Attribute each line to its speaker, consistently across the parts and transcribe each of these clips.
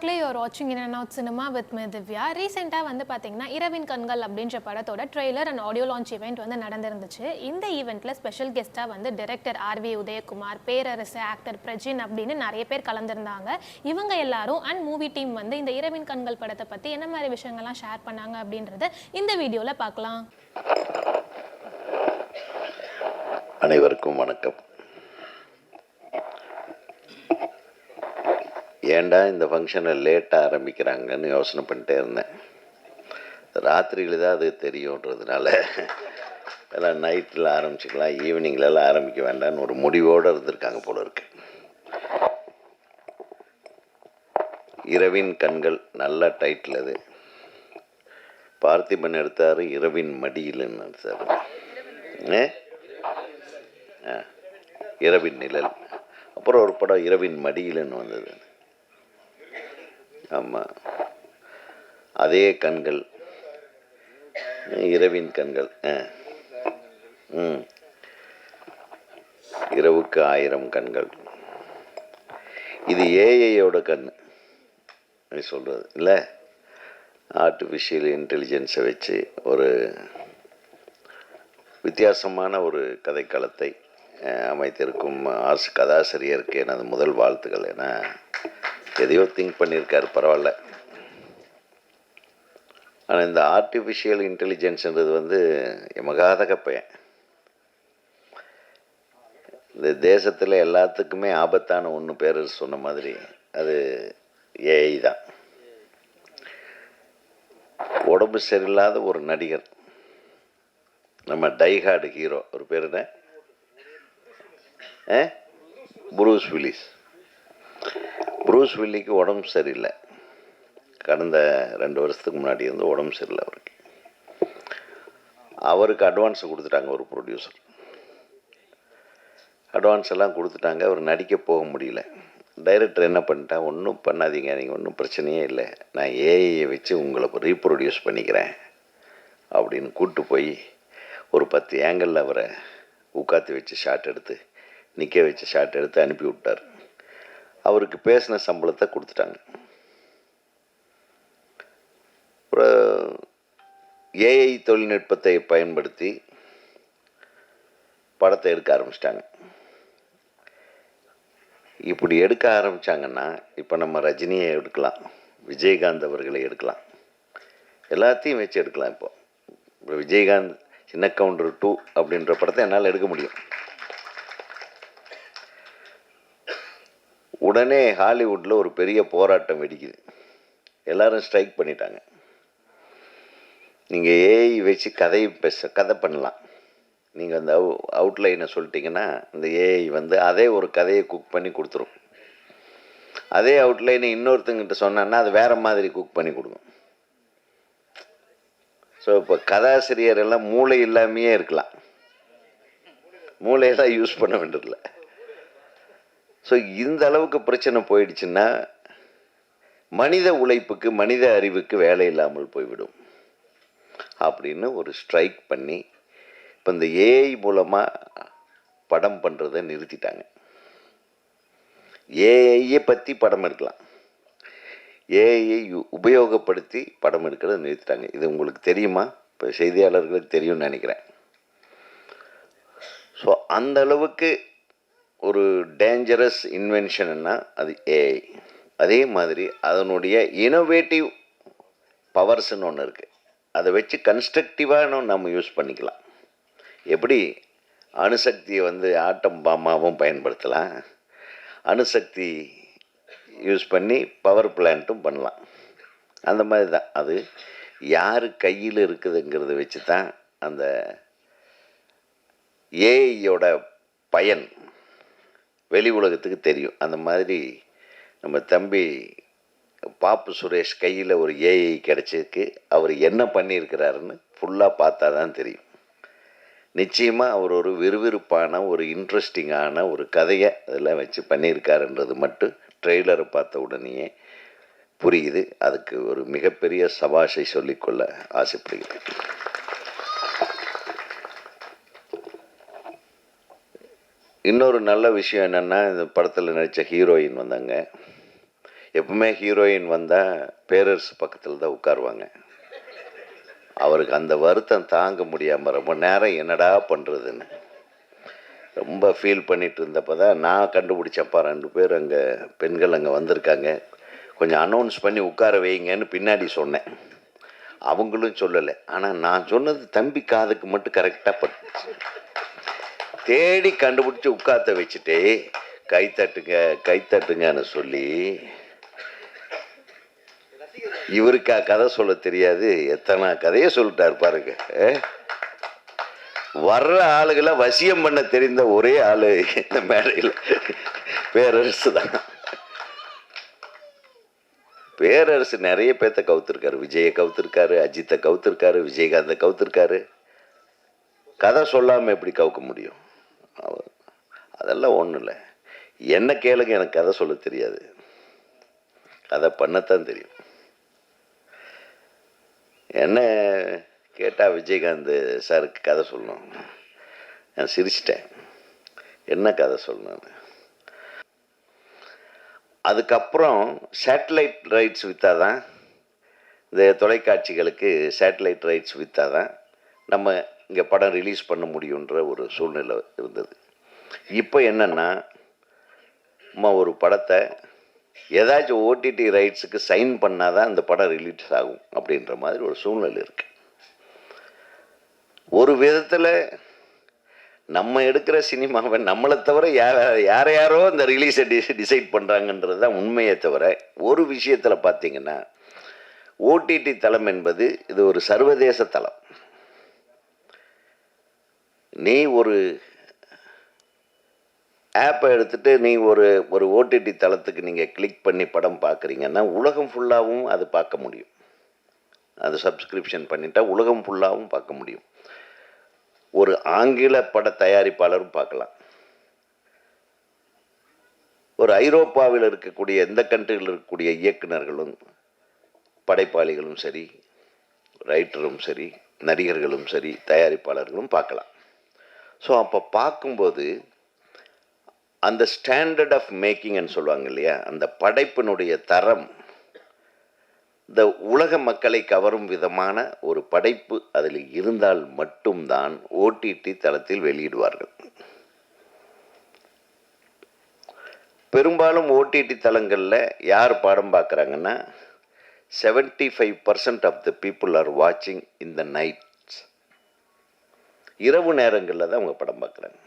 Speaker 1: மக்களே யூஆர் வாட்சிங் in and out cinema with me Divya. ரீசெண்டாக வந்து பார்த்தீங்கன்னா இரவின் கண்கள் அப்படின்ற படத்தோட trailer and audio launch event வந்து நடந்திருந்துச்சு. இந்த ஈவெண்ட்டில் ஸ்பெஷல் கெஸ்ட்டாக வந்து director R V Udhayakumar Perarasu actor Prajin அப்படின்னு நிறைய பேர் கலந்துருந்தாங்க. இவங்க எல்லாரும் அண்ட் மூவி டீம் வந்து இந்த இரவின் கண்கள் படத்தை பற்றி என்ன மாதிரி விஷயங்கள்லாம் ஷேர் பண்ணாங்க அப்படின்றத இந்த வீடியோவில் பார்க்கலாம்
Speaker 2: அனைவருக்கும் வணக்கம். ஏன்டா இந்த ஃபங்க்ஷனை லேட்டாக ஆரம்பிக்கிறாங்கன்னு யோசனை பண்ணிட்டே இருந்தேன். ராத்திரியில் தான் அது தெரியுன்றதுனால எல்லாம் நைட்டில் ஆரம்பிச்சுக்கலாம் ஈவினிங்லலாம் ஆரம்பிக்க வேண்டாம்னு ஒரு முடிவோடு இருந்திருக்காங்க போல இருக்கு. இரவின் கண்கள் நல்ல டைட்டில் அது. பார்த்திபன் எடுத்தார் இரவின் மடியில்னு எடுத்தார் ஏ? இரவின் நிழல். அப்புறம் ஒரு படம் இரவின் மடியில்னு வந்தது. ஆமாம் அதே கண்கள். இரவின் கண்கள். ம். இரவுக்கு ஆயிரம் கண்கள். இது ஏஐயோட கண். அப்படி சொல்கிறது இல்லை? ஆர்டிஃபிஷியல் இன்டெலிஜென்ஸை வச்சு ஒரு வித்தியாசமான ஒரு கதைக்களத்தை அமைத்திருக்கும் ஆசு கதாசிரியருக்கு எனது முதல் வாழ்த்துக்கள். ஏன்னா எதையோ திங்க் பண்ணியிருக்காரு பரவாயில்ல. ஆனால் இந்த ஆர்டிஃபிஷியல் இன்டெலிஜென்ஸ்ன்றது வந்து மகாதக பையன். இந்த தேசத்தில் எல்லாத்துக்குமே ஆபத்தான ஒன்று பேர் சொன்ன மாதிரி அது ஏஐ தான். உடம்பு சரியில்லாத ஒரு நடிகர். நம்ம டைஹார்டு ஹீரோ ஒரு பேர் என்ன? ஆ? புரூஸ் வில்லிஸ் புரூஸ் வில்லிக்கு உடம்பு சரியில்லை. கடந்த ரெண்டு வருஷத்துக்கு முன்னாடி வந்து உடம்பு சரியில்லை அவருக்கு. அவருக்கு அட்வான்ஸ் கொடுத்துட்டாங்க ஒரு ப்ரொடியூசர் அட்வான்ஸ் எல்லாம் கொடுத்துட்டாங்க அவர் நடிக்க போக முடியல. டைரக்டர் என்ன பண்ணிட்டா ஒன்றும் பண்ணாதீங்க நீங்கள் ஒன்றும் பிரச்சனையே இல்லை. நான் ஏஐயை வச்சு உங்களை ரீப்ரொடியூஸ் பண்ணிக்கிறேன். அப்படின்னு கூப்பிட்டு போய் ஒரு பத்து ஏங்கிளில் அவரை உட்காத்தி வச்சு ஷாட் எடுத்து நிற்க வச்சு ஷாட் எடுத்து அனுப்பி விட்டார். அவருக்கு பேசின சம்பளத்தை கொடுத்துட்டாங்க. ஏஐ தொழில்நுட்பத்தை பயன்படுத்தி படத்தை எடுக்க ஆரம்பிச்சிட்டாங்க. இப்படி எடுக்க ஆரம்பித்தாங்கன்னா இப்போ நம்ம ரஜினியை எடுக்கலாம் விஜயகாந்த் அவர்களை எடுக்கலாம். எல்லாத்தையும் வச்சு எடுக்கலாம் இப்போ. இப்போ விஜயகாந்த் சின்ன கவுண்டர் டூ அப்படின்ற படத்தை என்னால் எடுக்க முடியும். உடனே ஹாலிவுட்டில் ஒரு பெரிய போராட்டம் வெடிக்குது. எல்லாரும் ஸ்ட்ரைக் பண்ணிட்டாங்க. நீங்கள் ஏஐ வச்சு கதை பேச கதை பண்ணலாம். நீங்கள் அந்த அவு அவுட்லைனை சொல்லிட்டீங்கன்னா இந்த ஏஐ வந்து அதே ஒரு கதையை குக் பண்ணி கொடுத்துரும். அதே அவுட்லைனை இன்னொருத்தங்கிட்ட சொன்னான்னா அது வேறு மாதிரி குக் பண்ணி கொடுக்கும். ஸோ இப்போ கதாசிரியர் எல்லாம் மூளை இல்லாமையே இருக்கலாம். மூளையெல்லாம் யூஸ் பண்ண வேண்டியதில்லை. ஸோ இந்த அளவுக்கு பிரச்சனை போயிடுச்சுன்னா மனித உழைப்புக்கு மனித அறிவுக்கு வேலை இல்லாமல் போய்விடும். அப்படின்னு ஒரு ஸ்ட்ரைக் பண்ணி இப்போ இந்த ஏஐ மூலமாக படம் பண்ணுறதை நிறுத்திட்டாங்க. ஏஐயை பற்றி படம் எடுக்கலாம். ஏஐயை உபயோகப்படுத்தி படம் எடுக்கிறத நிறுத்திட்டாங்க. இது உங்களுக்கு தெரியுமா? இப்போ செய்தியாளர்களுக்கு தெரியும்னு நினைக்கிறேன். ஸோ அந்த அளவுக்கு ஒரு டேஞ்சரஸ் இன்வென்ஷன்னா அது ஏஐ அதே மாதிரி அதனுடைய இனோவேட்டிவ் பவர்ஸ்ன்னு ஒன்று இருக்குது அதை வச்சு கன்ஸ்ட்ரக்டிவாக நம்ம யூஸ் பண்ணிக்கலாம். எப்படி? அணுசக்தியை வந்து ஆட்டம் பாமாவும் பயன்படுத்தலாம். அணுசக்தி யூஸ் பண்ணி பவர் பிளான்ட்டும் பண்ணலாம். அந்த மாதிரி தான் அது யார் கையில் இருக்குதுங்கிறத வச்சு தான் அந்த ஏஐயோட பயன். வெளி உலகத்துக்கு தெரியும். அந்த மாதிரி நம்ம தம்பி பாப்பு சுரேஷ் கையில் ஒரு ஏஐ கிடச்சிருக்கு. அவர் என்ன பண்ணியிருக்கிறாருன்னு ஃபுல்லாக பார்த்தா தான் தெரியும். நிச்சயமாக அவர் ஒரு விறுவிறுப்பான ஒரு இன்ட்ரெஸ்டிங்கான ஒரு கதையை அதில் வச்சு பண்ணியிருக்காருன்றது மட்டும் ட்ரெய்லரை பார்த்த உடனேயே புரியுது. அதுக்கு ஒரு மிகப்பெரிய சபாஷை சொல்லிக்கொள்ள ஆசைப்படுகிறேன். இன்னொரு நல்ல விஷயம் என்னென்னா இந்த படத்தில் நடித்த ஹீரோயின் வந்தாங்க. எப்பவுமே ஹீரோயின் வந்தால் பேரரசு பக்கத்தில் தான் உட்காருவாங்க. அவருக்கு அந்த வருத்தம் தாங்க முடியாமல் ரொம்ப நேரம் என்னடா பண்ணுறதுன்னு ரொம்ப ஃபீல் பண்ணிட்டு இருந்தப்போ தான் நான் கண்டுபிடிச்சப்பா ரெண்டு பேர் அங்கே பெண்கள் அங்கே வந்திருக்காங்க. கொஞ்சம் அனௌன்ஸ் பண்ணி உட்கார வைங்கன்னு பின்னாடி சொன்னேன். அவங்களும் சொல்லலை. ஆனால் நான் சொன்னது தம்பி காதுக்கு மட்டும் கரெக்டாக பட்டுச்சு. தேடி கண்டுபிடிச்சி உட்காத்த வச்சுட்டு கைத்தட்டுங்க கைத்தட்டுங்கன்னு சொல்லி இவருக்கா கதை சொல்ல தெரியாது. எத்தனை கதையை சொல்லிட்டாரு பாருங்க. வர்ற ஆளுகளை வசியம் பண்ண தெரிந்த ஒரே ஆளு இந்த மேடையில். பேரரசு தான். பேரரசு நிறைய பேர்த்த கவுத்திருக்காரு. விஜயை கவுத்திருக்காரு அஜித்தை கவுத்திருக்காரு விஜயகாந்தை கவுத்திருக்காரு. கதை சொல்லாமல் எப்படி கவுக்க முடியும்? அதெல்லாம் ஒன்றும் இல்லை. என்ன கேளுங்க எனக்கு கதை சொல்ல தெரியாது. கதை பண்ணத்தான் தெரியும். என்ன கேட்டால் விஜயகாந்த் சாருக்கு கதை சொல்லணும். நான் சிரிச்சிட்டேன். என்ன கதை சொல்லணும் அதுக்கப்புறம் சேட்டலைட் ரைட்ஸ் விற்றா தான் இந்த தொலைக்காட்சிகளுக்கு சேட்டலைட் ரைட்ஸ் விற்றா தான் நம்ம இங்கே படம் ரிலீஸ் பண்ண முடியுன்ற ஒரு சூழ்நிலை இருந்தது. இப்போ என்னென்னா நம்ம ஒரு படத்தை ஏதாச்சும் ஓடிடி ரைட்ஸுக்கு சைன் பண்ணால் தான் அந்த படம் ரிலீஸ் ஆகும் அப்படின்ற மாதிரி ஒரு சூழ்நிலை இருக்குது ஒரு விதத்தில் நம்ம எடுக்கிற சினிமாவை நம்மளை தவிர யார யார யாரோ இந்த ரிலீஸை டிசை டிசைட் பண்ணுறாங்கன்றது தான் உண்மையை தவிர ஒரு விஷயத்தில் பார்த்தீங்கன்னா ஓடிடி தளம் என்பது இது ஒரு சர்வதேச தளம். நீ ஒரு ஆப்பை எடுத்துட்டு நீ ஒரு ஒரு ஓடிடி தளத்துக்கு நீங்கள் கிளிக் பண்ணி படம் பார்க்குறீங்கன்னா உலகம் ஃபுல்லாகவும் அது பார்க்க முடியும். அது சப்ஸ்கிரிப்ஷன் பண்ணிட்டா உலகம் ஃபுல்லாகவும் பார்க்க முடியும். ஒரு ஆங்கில பட தயாரிப்பாளரும் பார்க்கலாம் ஒரு ஐரோப்பாவில் இருக்கக்கூடிய எந்த கண்ட்ரியில் இருக்கக்கூடிய இயக்குனர்களும் படைப்பாளிகளும் சரி ரைட்டரும் சரி நடிகர்களும் சரி தயாரிப்பாளர்களும் பார்க்கலாம் ஸோ அப்போ பார்க்கும்போது அந்த ஸ்டாண்டர்ட் ஆஃப் மேக்கிங்னு சொல்லுவாங்க இல்லையா? அந்த படைப்பினுடைய தரம் இந்த உலக மக்களை கவரும் விதமான ஒரு படைப்பு அதில் இருந்தால் மட்டும்தான் ஓடிடி தளத்தில் வெளியிடுவார்கள். பெரும்பாலும் ஓடிடி தளங்களில் யார் பாடம் பார்க்குறாங்கன்னா seventy five percent of the people are வாட்சிங் இன் த இரவு நேரங்களில் தான் அவங்க படம் பார்க்குறாங்க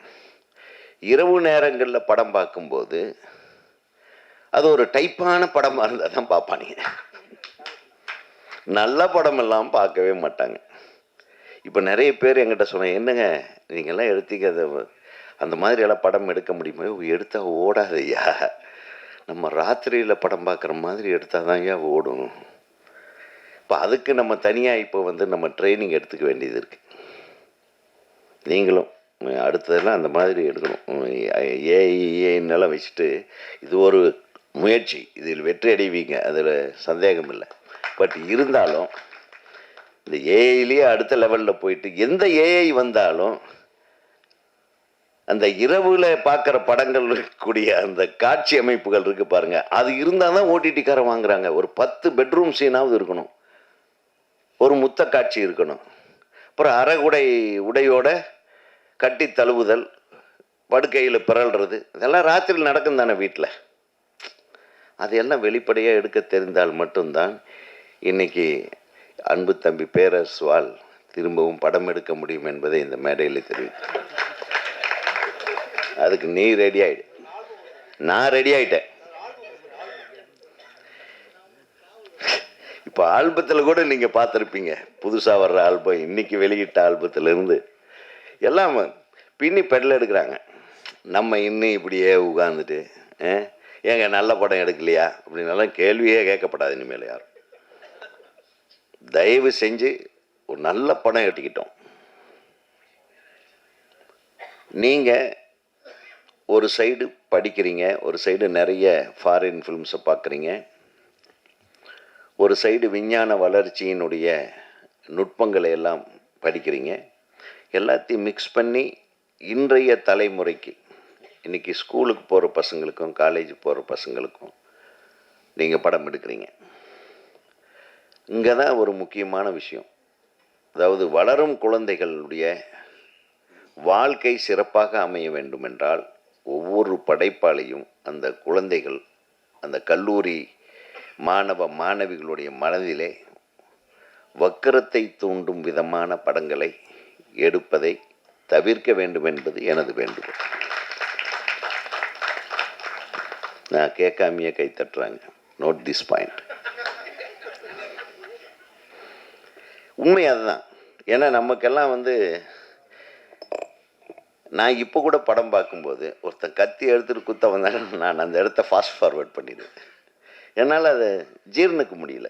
Speaker 2: இரவு நேரங்களில் படம் பார்க்கும்போது அது ஒரு டைப்பான படமாக இருந்தால் தான் பார்ப்பானுங்க நல்ல படமெல்லாம் பார்க்கவே மாட்டாங்க. இப்போ நிறைய பேர் என்கிட்ட சொன்னேன் என்னங்க நீங்கள்லாம் எடுத்தீங்க அந்த மாதிரியெல்லாம் படம் எடுக்க முடியுமா? எடுத்தால் ஓடாதையா நம்ம ராத்திரியில் படம் பார்க்குற மாதிரி எடுத்தால் தான் ஐயா ஓடும். இப்போ அதுக்கு நம்ம தனியாக இப்போ வந்து நம்ம ட்ரைனிங் எடுத்துக்க வேண்டியது இருக்குது நீங்களும் அடுத்ததெல்லாம் அந்த மாதிரி எடுக்கணும். ஏஐஏன்னெல்லாம் வச்சுட்டு இது ஒரு முயற்சி. இதில் வெற்றி அடைவீங்க. அதில் சந்தேகம் இல்லை. பட் இருந்தாலும் இந்த ஏஐலேயே அடுத்த லெவலில் போயிட்டு எந்த ஏஐ வந்தாலும் அந்த இரவில் பார்க்குற படங்கள் இருக்கக்கூடிய அந்த காட்சி அமைப்புகள் இருக்கு பாருங்க. அது இருந்தால் தான் ஓடிடிக்காரன் வாங்குறாங்க. ஒரு பத்து பெட்ரூம் சீனாவது இருக்கணும். ஒரு முத்த காட்சி இருக்கணும். அப்புறம் அரைகுடை உடையோட கட்டி தழுவுதல் படுக்கையில் பிறல்றது இதெல்லாம் ராத்திரியில் நடக்கும் தானே வீட்டில் அதையெல்லாம் வெளிப்படையாக எடுக்க தெரிந்தால் மட்டும்தான் இன்னைக்கு அன்பு தம்பி பேரரசுவால் திரும்பவும் படம் எடுக்க முடியும் என்பதை இந்த மேடையில் தெரிவித்தேன் அதுக்கு நீ ரெடி ஆயிடு. நான் ரெடி ஆயிட்டேன். இப்போ ஆல்பத்தில் கூட நீங்கள் பார்த்துருப்பீங்க. புதுசாக வர்ற ஆல்பம் இன்றைக்கி வெளியிட்ட ஆல்பத்திலேருந்து எல்லாம் பின்னி பெடல் எடுக்கிறாங்க. நம்ம இன்னும் இப்படியே உட்காந்துட்டு ஏங்க நல்ல படம் எடுக்கலையா? அப்படின்னாலும் கேள்வியே கேட்கப்படாது இனிமேல் யாரும். தயவு செஞ்சு ஒரு நல்ல படம் எடுத்துக்கிட்டோம். நீங்கள் ஒரு சைடு படிக்கிறீங்க ஒரு சைடு நிறைய ஃபாரின் ஃபிலிம்ஸை பார்க்குறீங்க. ஒரு சைடு விஞ்ஞான வளர்ச்சியினுடைய நுட்பங்களை எல்லாம் படிக்கிறீங்க. எல்லாத்தையும் மிக்ஸ் பண்ணி இன்றைய தலைமுறைக்கு இன்றைக்கி ஸ்கூலுக்கு போகிற பசங்களுக்கும் காலேஜ் போகிற பசங்களுக்கும் நீங்கள் படம் எடுக்கிறீங்க. இங்கே தான் ஒரு முக்கியமான விஷயம். அதாவது வளரும் குழந்தைகளுடைய வாழ்க்கை சிறப்பாக அமைய வேண்டுமென்றால் ஒவ்வொரு படைப்பாளையும் அந்த குழந்தைகள் அந்த கல்லூரி மாணவ மாணவிகளுடைய மனதிலே வக்கரத்தை தூண்டும் விதமான படங்களை எடுப்பதை தவிர்க்க வேண்டும் என்பது எனது வேண்டுகோள். நான் கேட்காமையே கை தட்டுறாங்க. நோட் திஸ் பாயிண்ட் உண்மை அதுதான். ஏன்னா நமக்கெல்லாம் வந்து நான் இப்போ கூட படம் பார்க்கும்போது ஒருத்தன் கத்தி எடுத்துகிட்டு குத்த வந்தாலும் நான் அந்த இடத்த ஃபாஸ்ட் ஃபார்வேர்ட் பண்ணிடுவேன். என்னால் அதை ஜீர்ணிக்க முடியல.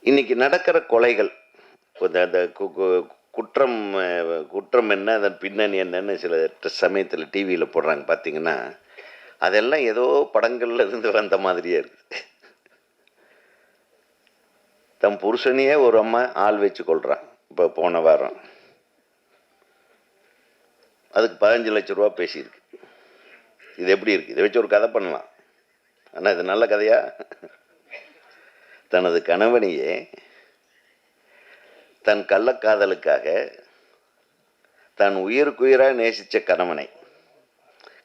Speaker 2: இன்னைக்கு நடக்கிற கொலைகள் அந்த கு- குற்றம் குற்றம் என்ன அதன் பின்னணி என்னன்னு சில சமயத்தில் டிவியில் போடுறாங்க பார்த்தீங்கன்னா அதெல்லாம் ஏதோ படங்கள்ல இருந்து வந்த மாதிரியே இருக்குது தம் புருஷனையே ஒரு அம்மா ஆள் வச்சு கொள்றான் இப்போ போன வாரம். அதுக்கு பதினஞ்சு லட்ச ரூபா பேசியிருக்கு. இது எப்படி இருக்கு? இதை வச்சு ஒரு கதை பண்ணலாம். ஆனால் இது நல்ல கதையா? தனது கணவனையே தன் கள்ளக்காதலுக்காக தன் உயிருக்குயிராக நேசித்த கணவனை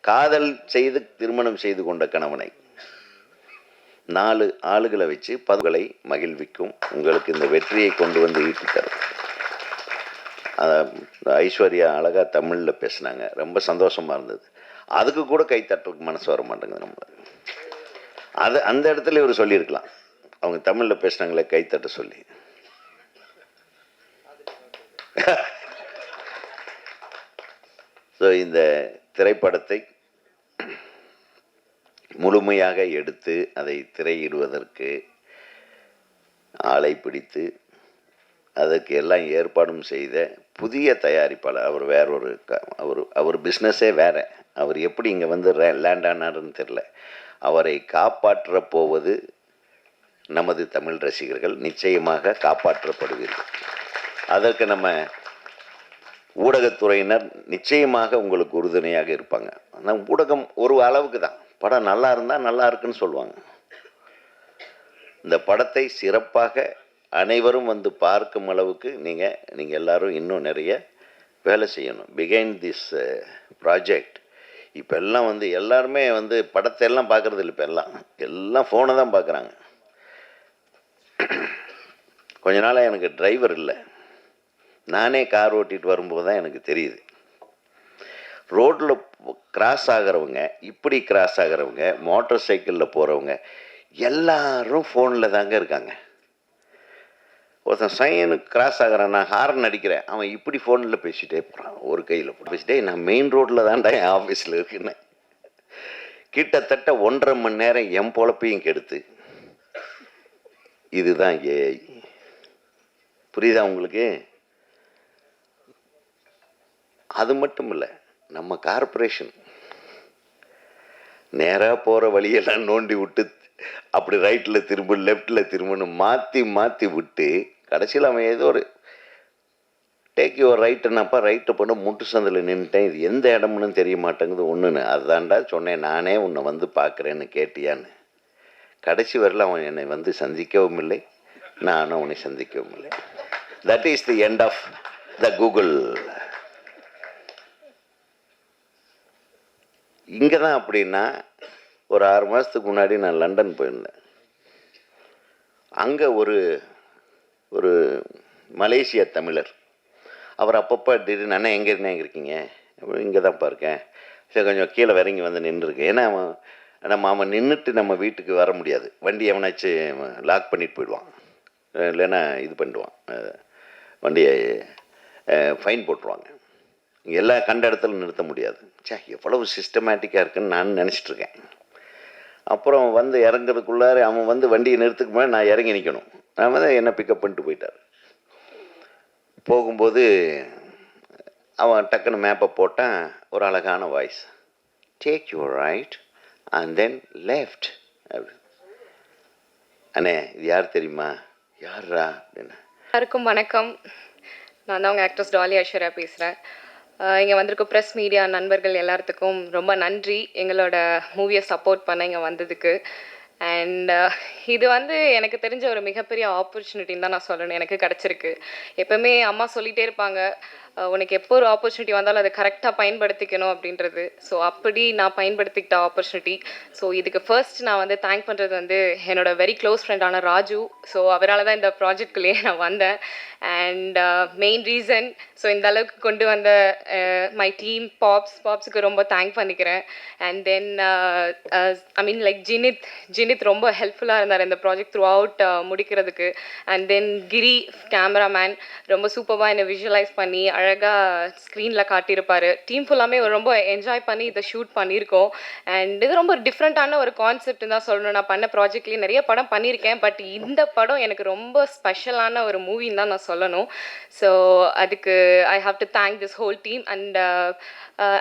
Speaker 2: காதல் செய்து திருமணம் செய்து கொண்ட கணவனை நாலு ஆளுகளை வச்சு பதுகளை மகிழ்விக்கும். உங்களுக்கு இந்த வெற்றியை கொண்டு வந்து ஈட்டி தரும் ஐஸ்வர்யா அழகாக தமிழில் பேசுனாங்க. ரொம்ப சந்தோஷமாக இருந்தது. அதுக்கு கூட கைத்தட்டுறதுக்கு மனசு வர மாட்டேங்குது நம்ம அது அந்த இடத்துல இவர் சொல்லியிருக்கலாம். அவங்க தமிழில் பேசுனாங்களே கைத்தட்ட சொல்லி. ஸோ இந்த திரைப்படத்தை முழுமையாக எடுத்து அதை திரையிடுவதற்கு ஆளை பிடித்து அதற்கு எல்லாம் ஏற்பாடும் செய்த புதிய தயாரிப்பாளர் அவர் வேற ஒரு க- அவர் அவர் பிஸ்னஸே வேறு. அவர் எப்படி இங்கே வந்து லேண்ட் ஆனாருன்னு தெரில அவரை காப்பாற்ற போவது நமது தமிழ் ரசிகர்கள் நிச்சயமாக காப்பாற்றப்படுவீர்கள். அதற்கு நம்ம ஊடகத்துறையினர் நிச்சயமாக உங்களுக்கு உறுதுணையாக இருப்பாங்க. ஆனால் ஊடகம் ஒரு அளவுக்கு தான். படம் நல்லா இருந்தால் நல்லா இருக்குன்னு சொல்லுவாங்க. இந்த படத்தை சிறப்பாக அனைவரும் வந்து பார்க்கும் அளவுக்கு நீங்கள் நீங்கள் எல்லாரும் இன்னும் நிறைய வேலை செய்யணும். பிகைண்ட் திஸ் ப்ராஜெக்ட் இப்போ எல்லாம் வந்து எல்லாருமே வந்து படத்தை எல்லாம் பார்க்குறது இல்லை இப்போ எல்லாம். எல்லாம் ஃபோனை தான் பார்க்குறாங்க. கொஞ்ச நாளாக எனக்கு டிரைவர் இல்லை. நானே கார் ஓட்டிகிட்டு வரும்போது தான் எனக்கு தெரியுது. ரோட்டில் கிராஸ் ஆகிறவங்க இப்படி கிராஸ் ஆகிறவங்க மோட்டார் சைக்கிளில் போகிறவங்க எல்லாரும் ஃபோனில் தாங்க இருக்காங்க. ஒருத்தன் சைனுக்கு கிராஸ் ஆகிறான் நான் ஹார்ன் அடிக்கிறேன். அவன் இப்படி ஃபோனில் பேசிகிட்டே போகிறான் ஒரு கையில் போட்டு பேசிட்டே நான் மெயின் ரோட்டில் தான்டா என் ஆஃபீஸில் இருக்குன்னு. கிட்டத்தட்ட ஒன்றரை மணி நேரம் என் பொழப்பையும் கெடுத்து. இதுதான் ஏஐ புரியுதா உங்களுக்கு? அது மட்டும் இல்லை நம்ம கார்ப்பரேஷன் நேராக போகிற வழியெல்லாம் நோண்டி விட்டு அப்படி ரைட்டில் திரும்ப லெஃப்டில் திரும்பன்னு மாற்றி மாற்றி விட்டு கடைசியில் அவன் ஏதோ ஒரு டேக் யுவர் ரைட்டுனாப்பா ரைட்டை பண்ண முட்டு சந்தில் நின்றுட்டேன் இது எந்த இடம்னு தெரிய மாட்டேங்குது ஒன்றுன்னு அதுதான்டா சொன்னேன். நானே உன்னை வந்து பார்க்குறேன்னு கேட்டியான்னு. கடைசி வரல அவன் என்னை வந்து சந்திக்கவும் இல்லை நானும் அவனை சந்திக்கவும் இல்லை. That is the end of the Google இங்கே தான் அப்படின்னா ஒரு ஆறு மாதத்துக்கு முன்னாடி நான் லண்டன் போயிருந்தேன். அங்கே ஒரு ஒரு மலேசிய தமிழர். அவர் அப்பப்போ திடீர்னு அண்ணா எங்கே இருந்தே? எங்கே இருக்கீங்க? இங்கே தான்ப்பா இருக்கேன். சரி கொஞ்சம் கீழே இறங்கி வந்து நின்றுருக்கேன். ஏன்னா அவன் நம்ம அவன் நின்றுட்டு நம்ம வீட்டுக்கு வர முடியாது. வண்டி எவனாச்சும் லாக் பண்ணிட்டு போயிடுவான். இல்லைன்னா இது பண்ணிடுவான். வண்டியை ஃபைன் போட்டுருவாங்க. எல்லா கண்ட இடத்துல நிறுத்த முடியாது. சே எவ்வளவு சிஸ்டமேட்டிக்காக இருக்குன்னு நான் நினச்சிட்ருக்கேன். அப்புறம் வந்து இறங்குறதுக்குள்ளார அவன் வந்து வண்டியை நிறுத்துக்கு முன்னாடி நான் இறங்கி நிற்கணும் நான் வந்து என்னை பிக்கப் பண்ணிட்டு போயிட்டார். போகும்போது அவன் டக்குன்னு மேப்பை போட்டான். ஒரு அழகான voice take you right and then left அப்படி அண்ணே இது யார் தெரியுமா? யார்ரா? அப்படின்னு.
Speaker 3: எல்லாருக்கும் வணக்கம். நான் தான் உங்கள் ஆக்ட்ரஸ் டாலி ஐஸ்வர்யா பேசுகிறேன் இங்கே வந்திருக்க ப்ரெஸ் மீடியா நண்பர்கள் எல்லாத்துக்கும் ரொம்ப நன்றி. எங்களோட மூவியை சப்போர்ட் பண்ண இங்கே வந்ததுக்கு. அண்ட் இது வந்து எனக்கு தெரிஞ்ச ஒரு மிகப்பெரிய ஆப்பர்ச்சுனிட்டின்னு தான் நான் சொல்லணும். எனக்கு கிடச்சிருக்கு. எப்பவுமே அம்மா சொல்லிகிட்டே இருப்பாங்க. உனக்கு எப்போ ஒரு ஆப்பர்ச்சுனிட்டி வந்தாலும் அதை கரெக்டாக பயன்படுத்திக்கணும் அப்படின்றது. ஸோ அப்படி நான் பயன்படுத்திக்கிட்ட ஆப்பர்ச்சுனிட்டி ஸோ இதுக்கு ஃபர்ஸ்ட் நான் வந்து தேங்க் பண்ணுறது வந்து என்னோட வெரி க்ளோஸ் ஃப்ரெண்டான ராஜு. ஸோ அவரால் தான் இந்த ப்ராஜெக்ட்குள்ளேயே நான் வந்தேன். அண்ட் மெயின் ரீசன் ஸோ இந்த அளவுக்கு கொண்டு வந்த மை டீம் பாப்ஸ் பாப்ஸுக்கு ரொம்ப தேங்க் பண்ணிக்கிறேன். And then I mean like ஜினித் ஜினித் ரொம்ப ஹெல்ப்ஃபுல்லாக இருந்தார் இந்த ப்ராஜெக்ட் த்ரூ அவுட் முடிக்கிறதுக்கு. அண்ட் தென் கிரி கேமராமேன் ரொம்ப சூப்பராக என்னை விஷுவலைஸ் பண்ணி அழகாக ஸ்க்ரீனில் காட்டியிருப்பார். டீம் ஃபுல்லாமே ரொம்ப என்ஜாய் பண்ணி இதை ஷூட் பண்ணியிருக்கோம். அண்ட் இது ரொம்ப டிஃப்ரெண்ட்டான ஒரு கான்செப்ட் தான் சொல்லணும். நான் பண்ண ப்ராஜெக்ட்லேயே நிறைய படம் பண்ணியிருக்கேன். பட் இந்த படம் எனக்கு ரொம்ப ஸ்பெஷலான ஒரு மூவின்னு தான் நான் சொல்லணும். ஸோ அதுக்கு I have to thank this whole team and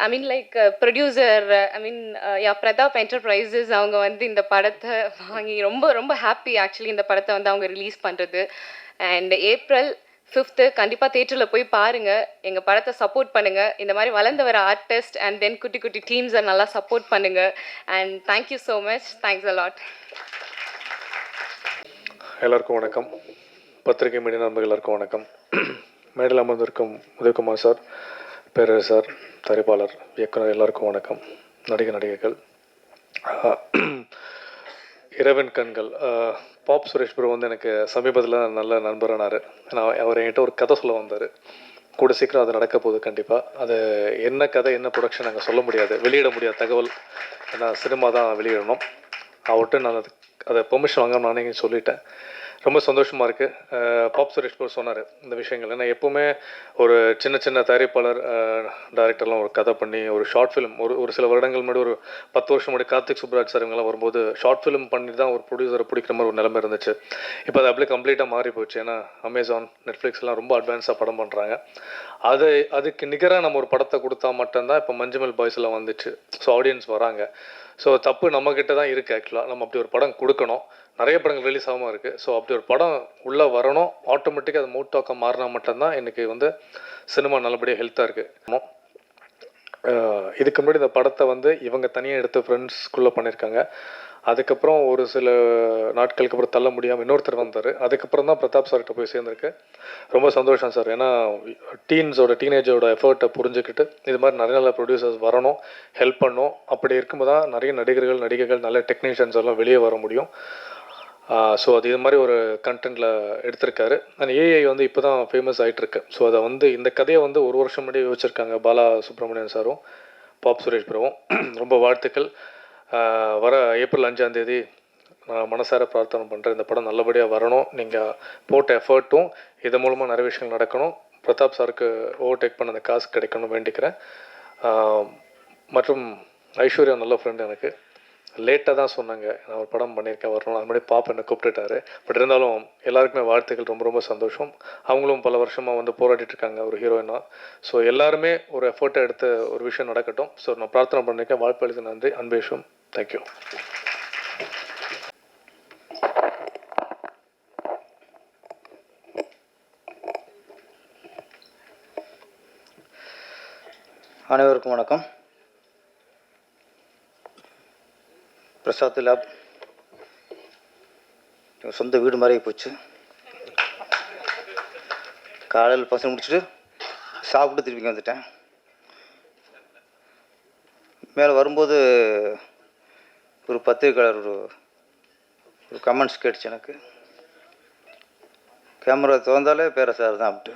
Speaker 3: I mean like producer I mean yeah Prathap Enterprises அவங்க வந்து இந்த படத்தை வாங்கி ரொம்ப ரொம்ப ஹாப்பி ஆக்சுவலி இந்த படத்தை வந்து அவங்க ரிலீஸ் பண்ணுறது அண்ட் ஏப்ரல் ஃபிஃப்த்து கண்டிப்பாக தேட்டரில் போய் பாருங்கள் எங்கள் படத்தை சப்போர்ட் பண்ணுங்கள் இந்த மாதிரி வளர்ந்து வர ஆர்டிஸ்ட் அண்ட் தென் குட்டி குட்டி டீம்ஸை நல்லா சப்போர்ட் பண்ணுங்கள் and thank you so much thanks a lot
Speaker 4: எல்லாருக்கும் வணக்கம். பத்திரிகை மீடியா நண்பர்கள் எல்லாருக்கும் வணக்கம். மேடையில் அமர்ந்திருக்கும் உதயகுமார் சார் பேரர் சார் தரிப்பாளர் இயக்குனர் எல்லாருக்கும் வணக்கம். நடிகை நடிகைகள். இரவின் கண்கள். பாப் சுரேஷ் ப்ரோ வந்து எனக்கு சமீபத்தில் நல்ல நண்பரானார். நான் அவர் என்கிட்ட ஒரு கதை சொல்ல வந்தார். கூட சீக்கிரம் அது நடக்க போகுது கண்டிப்பாக அது என்ன கதை என்ன ப்ரொடக்ஷன் நாங்கள் சொல்ல முடியாது. வெளியிட முடியாத தகவல். ஏன்னா சினிமா தான் வெளியிடணும். அவர்கிட்ட நான் அதை பெர்மிஷன் வாங்க நானே சொல்லிட்டேன். ரொம்ப சந்தோஷமாக இருக்குது பாப் சுரேஷ் ப்ரோ சொன்னார் இந்த விஷயங்கள். ஏன்னா எப்போவுமே ஒரு சின்ன சின்ன தயாரிப்பாளர் டைரக்டர்லாம் ஒரு கதை பண்ணி ஒரு ஷார்ட் ஃபிலிம் ஒரு ஒரு சில வருடங்கள் முன்னாடி ஒரு பத்து வருஷம் முன்னாடி கார்த்திக் சுப்ராஜ் சார் இவங்கெல்லாம் வரும்போது ஷார்ட் ஃபிலிம் பண்ணி தான் ஒரு ப்ரொடியூசரை பிடிக்கிற மாதிரி ஒரு நிலைமை இருந்துச்சு. இப்போ அது அப்படியே கம்ப்ளீட்டாக மாறி போச்சு. ஏன்னா அமேசான் நெட்ஃப்ளிக்ஸ்லாம் ரொம்ப அட்வான்ஸாக படம் பண்ணுறாங்க அது அதுக்கு நிகராக நம்ம ஒரு படத்தை கொடுத்தா மட்டும்தான் இப்போ மஞ்சுமல் பாய்ஸ்லாம் வந்துச்சு. ஸோ ஆடியன்ஸ் வராங்க. ஸோ தப்பு நம்மக்கிட்ட தான் இருக்குது ஆக்சுவலாக நம்ம அப்படி ஒரு படம் கொடுக்கணும். நிறைய படங்கள் ரிலீஸ் ஆகாமல் இருக்குது ஸோ அப்படி ஒரு படம் உள்ளே வரணும். ஆட்டோமேட்டிக்காக அது மூட்டாக்கம் மாறினா மட்டும்தான் இன்றைக்கி வந்து சினிமா நல்லபடியாக ஹெல்த்தாக இருக்குது இதுக்கு முன்னாடி இந்த படத்தை வந்து இவங்க தனியாக எடுத்து ஃப்ரெண்ட்ஸ்குள்ளே பண்ணியிருக்காங்க அதுக்கப்புறம் ஒரு சில நாட்களுக்கு அப்புறம் தள்ள முடியாமல் இன்னொருத்தர் வந்தார். அதுக்கப்புறம் தான் பிரதாப் சார்கிட்ட போய் சேர்ந்துருக்கேன் ரொம்ப சந்தோஷம் சார் ஏன்னா டீன்ஸோட டீனேஜோட எஃபர்ட்டை புரிஞ்சுக்கிட்டு இது மாதிரி நிறைய நல்ல ப்ரொடியூசர்ஸ் வரணும் ஹெல்ப் பண்ணணும். அப்படி இருக்கும்போது தான் நிறைய நடிகர்கள் நடிகைகள் நல்ல டெக்னீஷியன்ஸ் எல்லாம் வெளியே வர முடியும். ஸோ அது இது மாதிரி ஒரு கண்டென்ட்டில் எடுத்திருக்காரு. அண்ட் ஏஐ வந்து இப்போ தான் ஃபேமஸ் ஆகிட்டுருக்கு ஸோ அதை வந்து இந்த கதையை வந்து ஒரு வருஷம் முன்னாடி யோசிச்சிருக்காங்க பாலா சுப்ரமணியன் சாரும் பாப் சுரேஷ் பிரபும் ரொம்ப வாழ்த்துக்கள். வர ஏப்ரல் அஞ்சாந்தேதி நான் மனசார பிரார்த்தனை பண்ணுறேன் இந்த படம் நல்லபடியாக வரணும். நீங்கள் போட்ட எஃபர்ட்டும் இது மூலமாக நிறைய விஷயங்கள் நடக்கணும். பிரதாப் சாருக்கு ஓவர்டேக் பண்ண அந்த காசு கிடைக்கணும் வேண்டிக்கிறேன். மற்றும் ஐஸ்வர்யா நல்ல ஃப்ரெண்டு எனக்கு. லேட்டாக தான் சொன்னாங்க. நான் ஒரு படம் பண்ணியிருக்கேன் வரணும் அது மாதிரி பாப்பா என்னை கூப்பிட்டுட்டாரு. பட் இருந்தாலும் எல்லாருக்குமே வாழ்த்துக்கள். ரொம்ப ரொம்ப சந்தோஷம். அவங்களும் பல வருஷமாக வந்து போராடிட்டு இருக்காங்க ஒரு ஹீரோயினாக ஸோ எல்லாருமே ஒரு எஃபர்ட்டை எடுத்து ஒரு விஷயம் நடக்கட்டும். ஸோ நான் பிரார்த்தனை பண்ணியிருக்கேன். வாழ்ப்பளிக்கு நன்றி. அன்பேஷம். தேங்க்யூ
Speaker 5: அனைவருக்கும் வணக்கம். பிரசாத் லேப். சொந்த வீடு மாதிரி போச்சு. காலையில் பசங்க முடிச்சுட்டு சாப்பிட்டு திருப்பிங்க வந்துட்டேன். மேலே வரும்போது ஒரு பத்திரிக்கையாளர் ஒரு ஒரு கமெண்ட்ஸ் கேட்டுச்சு எனக்கு. கேமரா திறந்தாலே பேர சார் தான் அப்படின்ட்டு.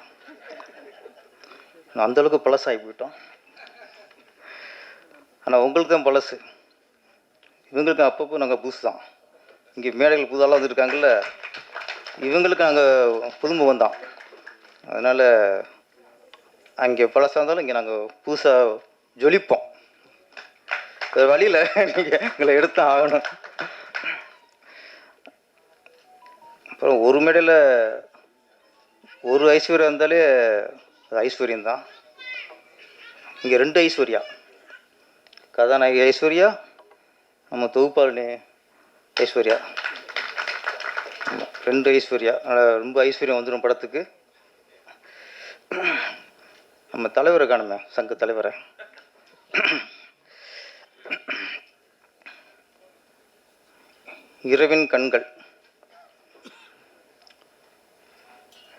Speaker 5: நான் அந்தளவுக்கு பழசாகி போயிட்டோம். ஆனால் உங்களுக்கு தான் பழசு. இவங்களுக்கு அப்பப்போ நாங்கள் புதுசு தான். இங்கே மேடைகள் புதாலாம் வந்துருக்காங்கல்ல இவங்களுக்கு நாங்கள் புதுமுகம் தான் அதனால் அங்கே பழசாக இருந்தாலும் இங்கே நாங்கள் புதுசாக ஜொலிப்போம். வேறு வழியில் நீங்கள் எங்களை எடுத்து ஆகணும். அப்புறம் ஒரு மேடையில் ஒரு ஐஸ்வர்யா இருந்தாலே அது ஐஸ்வர்யம் தான் இங்கே ரெண்டு ஐஸ்வர்யா. கதாநாயகி ஐஸ்வர்யா நம்ம தொகுப்பாளினி ஐஸ்வர்யா. ரெண்டு ஐஸ்வர்யா. அதனால் ரொம்ப ஐஸ்வர்யம் வந்துடும் படத்துக்கு. நம்ம தலைவரை காணுமே சங்க தலைவரை. இரவின் கண்கள்.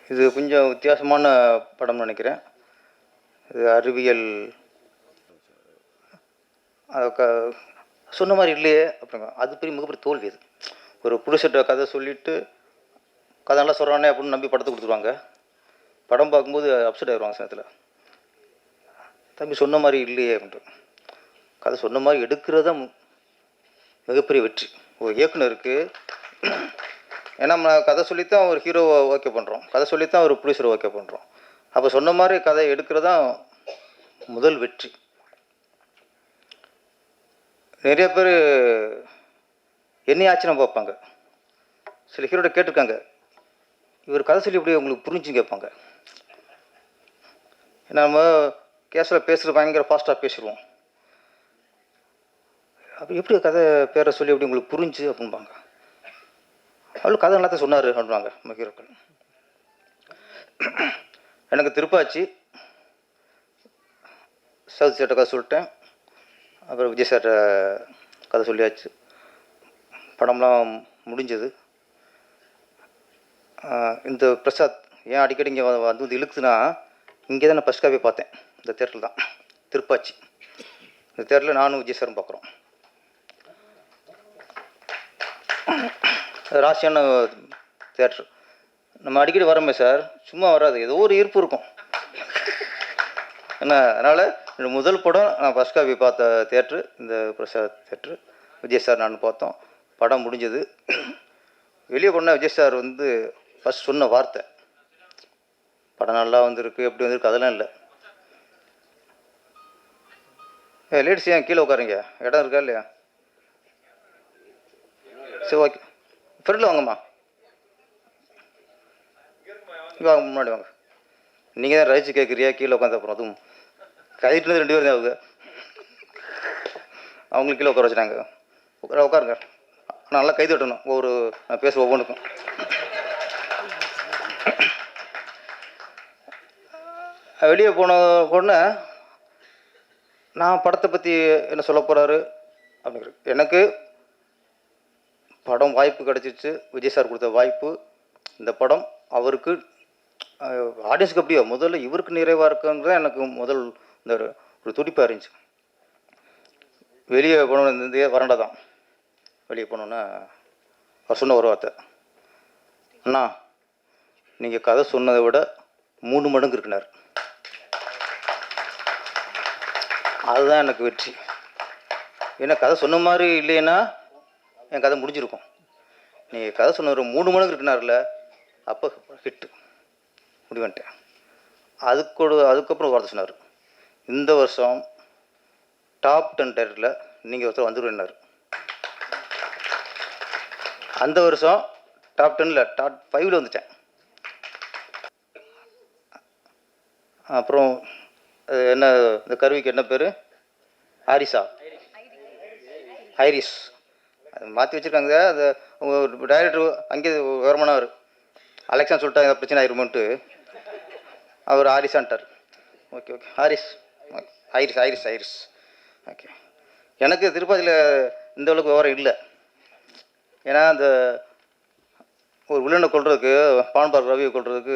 Speaker 5: இது கொஞ்சம் வித்தியாசமான படம்னு நினைக்கிறேன். இது அறிவியல். அதை க சொன்ன மாதிரி இல்லையே அப்படிங்க அது பெரிய மிகப்பெரிய தோல்வி அது. ஒரு புடிச்சிட்ட கதை சொல்லிவிட்டு கதை நல்லா சொல்கிறானே அப்படின்னு நம்பி படத்தை கொடுத்துருவாங்க. படம் பார்க்கும்போது அப்செட் ஆயிடுவாங்க சமயத்தில் தம்பி சொன்ன மாதிரி இல்லையே அப்படின்ட்டு. கதை சொன்ன மாதிரி எடுக்கிறதா மிகப்பெரிய வெற்றி. ஒரு இயக்குனருக்கு ஏன்னா நம்ம கதை சொல்லித்தான் ஒரு ஹீரோவை ஓகே பண்ணுறோம் கதை சொல்லித்தான் ஒரு ப்ரொடியூசரை ஓகே பண்ணுறோம் அப்போ சொன்ன மாதிரி கதை எடுக்கிறதான் முதல் வெற்றி. நிறைய பேர் என்னைய ஆச்சரியம் பார்ப்பாங்க சில ஹீரோட கேட்டிருக்காங்க. இவர் கதை சொல்லி எப்படி உங்களுக்கு புரிஞ்சுன்னு கேட்பாங்க. ஏன்னா நம்ம கேஸில் பேசுகிற பயங்கர ஃபாஸ்ட்டாக பேசிடுவோம். அப்போ எப்படி கதை பேரை சொல்லி எப்படி உங்களுக்கு புரிஞ்சு அப்படின்பாங்க அவ்வளோ கதை நல்லா சொன்னார் அப்படின்பாங்க நம்ம ஹீரோக்கள். எனக்கு திருப்பாச்சி. சவுத் சேட்டை கதை சொல்லிட்டேன். அப்புறம் விஜய் சார்கிட்ட கதை சொல்லியாச்சு. படம்லாம் முடிஞ்சது. இந்த பிரசாத் ஏன் அடிக்கடி இங்கே வந்து வந்து இழுக்குதுன்னா இங்கே தான் நான் ஃபஸ்ட் காப்பி பார்த்தேன். இந்த தேட்டரில் தான். திருப்பாச்சி. இந்த தேட்டரில் நானும் விஜய் சாரும் பார்க்குறோம். ராசியான தேட்ரு நம்ம அடிக்கடி வரோமே சார். சும்மா வராது. ஏதோ ஒரு ஈர்ப்பு இருக்கும். என்ன அதனால் ரெண்டு முதல் படம் நான் ஃபஸ்ட் காப்பி பார்த்த தேட்ரு இந்த பிரசாத் தேட்ரு விஜய் சார் நான் பார்த்தோம். படம் முடிஞ்சது. வெளியே போன விஜய் சார் வந்து ஃபஸ்ட் சொன்ன வார்த்தை படம் நல்லா வந்திருக்கு எப்படி வந்திருக்கு? அதெல்லாம் இல்லை. ஏ லேடிஸ் ஏன் கீழே உட்காருங்க? இடம் இருக்கா இல்லையா? சரி ஓகே ஃப்ரெண்டில் வாங்கம்மா. வாங்க முன்னாடி வாங்க. நீங்கள் தான் ரசிச்சு கேட்குறியா கீழே உட்காந்து அப்புறம் அதுவும் கதிட்டு ரெண்டு பேரும் தான் அவங்க அவங்களுக்கு கீழே உட்கார வச்சுட்டாங்க. உட்கார உட்காருங்க. நல்லா கை தட்டணும். ஒவ்வொரு நான் பேச ஒவ்வொன்றுக்கும். வெளியே போன உடனே நான் படத்தை பற்றி என்ன சொல்ல போகிறாரு அப்படிங்கிற எனக்கு படம் வாய்ப்பு கிடச்சிச்சு விஜய் சார் கொடுத்த வாய்ப்பு. இந்த படம் அவருக்கு ஆடியன்ஸுக்கு அப்படியோ? முதல்ல இவருக்கு நிறைவாக இருக்குங்கிறத எனக்கு முதல் இந்த ஒரு ஒரு துடிப்பாக இருந்துச்சு. வெளியே போனோன்னு இருந்தே வறண்டை தான். வெளியே போனோன்னே அவர் சொன்ன ஒரு வார்த்தை. அண்ணா நீங்கள் கதை சொன்னதை விட மூணு மடங்கு இருக்கினார். அதுதான் எனக்கு வெற்றி. ஏன்னா கதை சொன்ன மாதிரி இல்லைன்னா என் கதை முடிஞ்சிருக்கும். நீங்கள் கதை சொன்ன ஒரு மூணு மடங்கு இருக்குனார்ல அப்போ ஹிட்டு. முடிவன்ட்டேன். அதுக்கூட அதுக்கப்புறம் வார்த்தை சொன்னார். இந்த வருஷம் டாப் டென் டேரக்டரில் நீங்கள் ஒருத்தர் வந்துருவினார். அந்த வருஷம் டாப் டென்னில் டாப் ஃபைவ்ல வந்துட்டேன். அப்புறம் அது என்ன இந்த கருவிக்கு என்ன பேர்? ஹாரிஸா ஹைரிஸ். அது மாற்றி வச்சுருக்காங்க அது டைரக்டர் அங்கே விவரமானவர் அலெக்ஷன் சொல்லிட்டாங்க பிரச்சனை ஆயிருமோன்ட்டு. அவர் ஹாரிஸான்ட்டார் okay okay. Harris. Iris Iris Iris. Okay எனக்கு திருப்பதியில் இந்த அளவுக்கு விவரம் இல்லை. ஏன்னா அந்த ஒரு வில்லனை கொள்றதுக்கு பான்பார் ரவியை கொள்றதுக்கு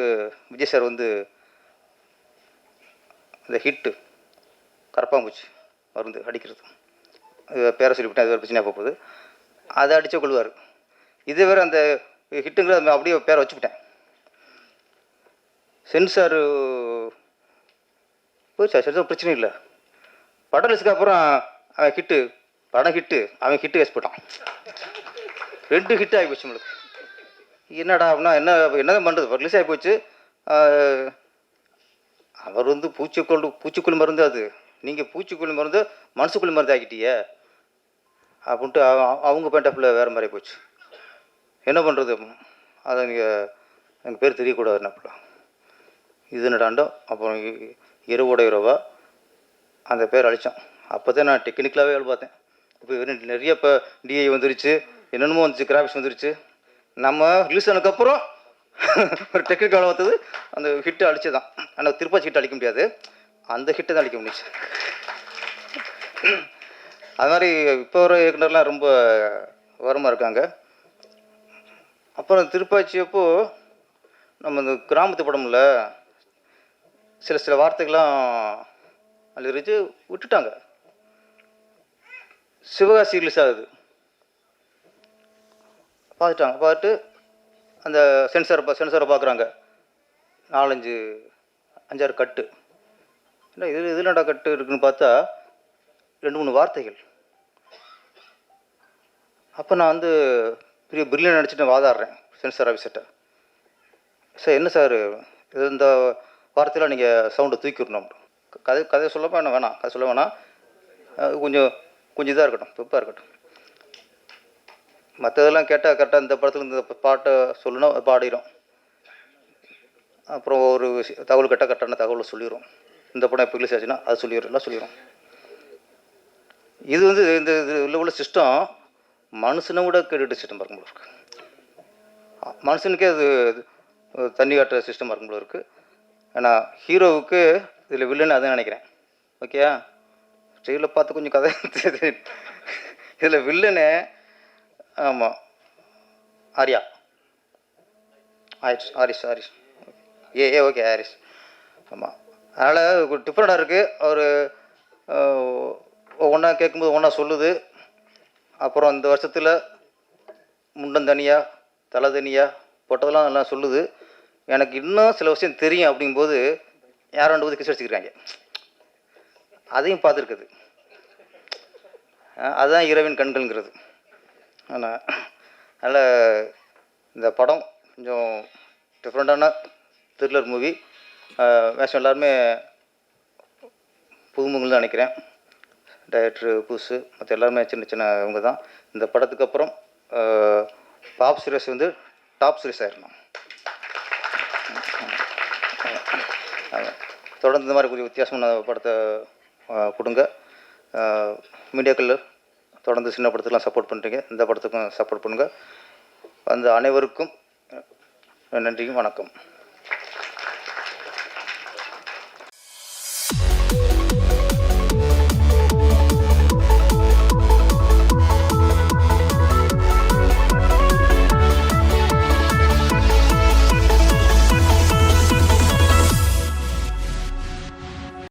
Speaker 5: விஜய் சார் வந்து இந்த ஹிட்டு கரப்பாம்பூச்சி மருந்து அடிக்கிறது. அது பேரை சொல்லிவிட்டேன் அது ஒரு பிரச்சனையாக போகுது. அதை அடித்தே கொள்வார் இதே வேறு அந்த ஹிட்டுங்கிறத அப்படியே பேரை வச்சுக்கிட்டேன் சென்சார் போயிடுச்சா சென்சார் பிரச்சனை இல்லை. படம் ரிலீஸ்க்கு அப்புறம் அவன் ஹிட்டு படம் ஹிட்டு அவன் ஹிட்டு வேஸ்ட் போட்டான். ரெண்டு ஹிட் ஆகி போச்சு நம்மளுக்கு. என்னடா அப்படின்னா என்ன என்னதான் பண்ணுறது ரிலீஸ் ஆகி போச்சு. அவர் வந்து பூச்சிக்கொல்லு பூச்சிக்கொல்லி மருந்து அது. நீங்கள் பூச்சிக்கொல்லி மருந்து மனசுக்குள்ளி மருந்து ஆக்கிட்டீங்க அப்படின்ட்டு அவ- அவங்க பேண்டப்பில் வேறு மாதிரி போச்சு. என்ன பண்ணுறது அதை நீங்கள் எங்கள் பேர் தெரியக்கூடாது என்னப்பில் இது என்னடாண்டோ அப்புறம் இ- அந்த பேர் அழித்தோம் அப்போ தான் நான் டெக்னிக்கலாகவே வேலை பார்த்தேன். இப்போ நிறைய இப்போ டிஐ வந்துருச்சு. என்னென்னமோ வந்துச்சு கிராஃபிக்ஸ் வந்துருச்சு. நம்ம ரிலீஸ் ஆனதுக்கப்புறம் ஒரு டெக்னிக்கல் பார்த்தது அந்த ஹிட்டு அழிச்சு தான் ஆனால் திருப்பாச்சி ஹிட் அழிக்க முடியாது. அந்த ஹிட்டை தான் அழிக்க முடிச்சு அது மாதிரி இப்போ வர இயக்குனர்லாம் ரொம்ப உரமாக இருக்காங்க. அப்புறம் திருப்பாச்சி அப்போது நம்ம இந்த கிராமத்து படம்ல சில சில வார்த்தைகள்லாம் அதில் விட்டுட்டாங்க. சிவகாசி ரிலீஸ் ஆகுது. பார்த்துட்டாங்க. பார்த்துட்டு அந்த சென்சாரை பா சென்சாரை பார்க்குறாங்க. நாலஞ்சு அஞ்சாறு கட்டு. இல்லை இது இதுலடா கட்டு இருக்குன்னு பார்த்தா ரெண்டு மூணு வார்த்தைகள். அப்போ நான் வந்து பெரிய பிரில்லியன் நினச்சிட்டு வாதாடுறேன் சென்சார் ஆஃபீஸர்கிட்ட சார் என்ன சார்? இது இந்த வார்த்தையெல்லாம் நீங்கள் சவுண்டை தூக்கிடணும் கதை கதை சொல்லப்போ என்ன வேணாம். கதை சொல்ல வேணாம். அது கொஞ்சம் கொஞ்சம் இதாக இருக்கட்டும் துப்பாக இருக்கட்டும். மற்றதெல்லாம் கேட்டால் கரெக்டாக இந்த படத்தில் இந்த பாட்டை சொல்லணும் பாடிடும் அப்புறம் ஒரு விஷயம் தகவல் கேட்டால் கரெக்டான தகவலை சொல்லிடும் இந்த படம் எப்போ ரிலீஸ் ஆச்சுன்னா அது சொல்லிடும் எல்லாம் சொல்லிடும் இது வந்து இந்த இது உள்ள உள்ள சிஸ்டம் மனுஷனை விட கேட்டுட்டு சிஸ்டம் இருக்கும்போது இருக்குது மனுஷனுக்கே அது தண்ணி காட்டுற சிஸ்டம் இருக்கும் இருக்குது ஆனால் ஹீரோவுக்கு இதில் வில்லன் அதை நினைக்கிறேன். ஓகேயா ஸ்டீலில் பார்த்து கொஞ்சம் கதை இதில் வில்லனு ஆமாம் ஆர்யா. ஆரிஸ் ஆரிஸ் ஆரிஷ் ஏ ஏ ஓகே ஆரிஸ். ஆமாம் அதனால் டிஃப்ரெண்டாக இருக்குது அவர் ஒன்றா கேட்கும்போது ஒன்றா சொல்லுது. அப்புறம் இந்த வருஷத்தில் முண்டம் தனியாக தலை தனியாக போட்டதெல்லாம் எல்லாம் சொல்லுது. எனக்கு இன்னும் சில விஷயம் தெரியும் அப்படிங்கும்போது யாரும் ரெண்டு போது கிஸ் வச்சுக்கிறாங்க. அதையும் பார்த்துருக்குது. அதுதான் இரவின் கண்கள்ங்கிறது. ஆனால் அதனால் இந்த படம் கொஞ்சம் டிஃப்ரெண்ட்டான த்ரில்லர் மூவி வேஷம் எல்லாருமே புதுமுகங்கள் தான் நினைக்கிறேன். டைரக்டர் புதுசு மற்ற எல்லாருமே சின்ன சின்ன இவங்க தான் இந்த படத்துக்கு அப்புறம் பாப் சுரேஷ் வந்து டாப் சீரியஸ் ஆயிடணும் தொடர்ந்து இந்த மாதிரி கொஞ்சம் வித்தியாசமான படத்தை கொடுங்க. மீடியாக்கள் தொடர்ந்து சின்ன படத்துக்கெலாம் சப்போர்ட் பண்ணுறீங்க இந்த படத்துக்கும் சப்போர்ட் பண்ணுங்கள் அந்த அனைவருக்கும் நன்றியும் வணக்கம்.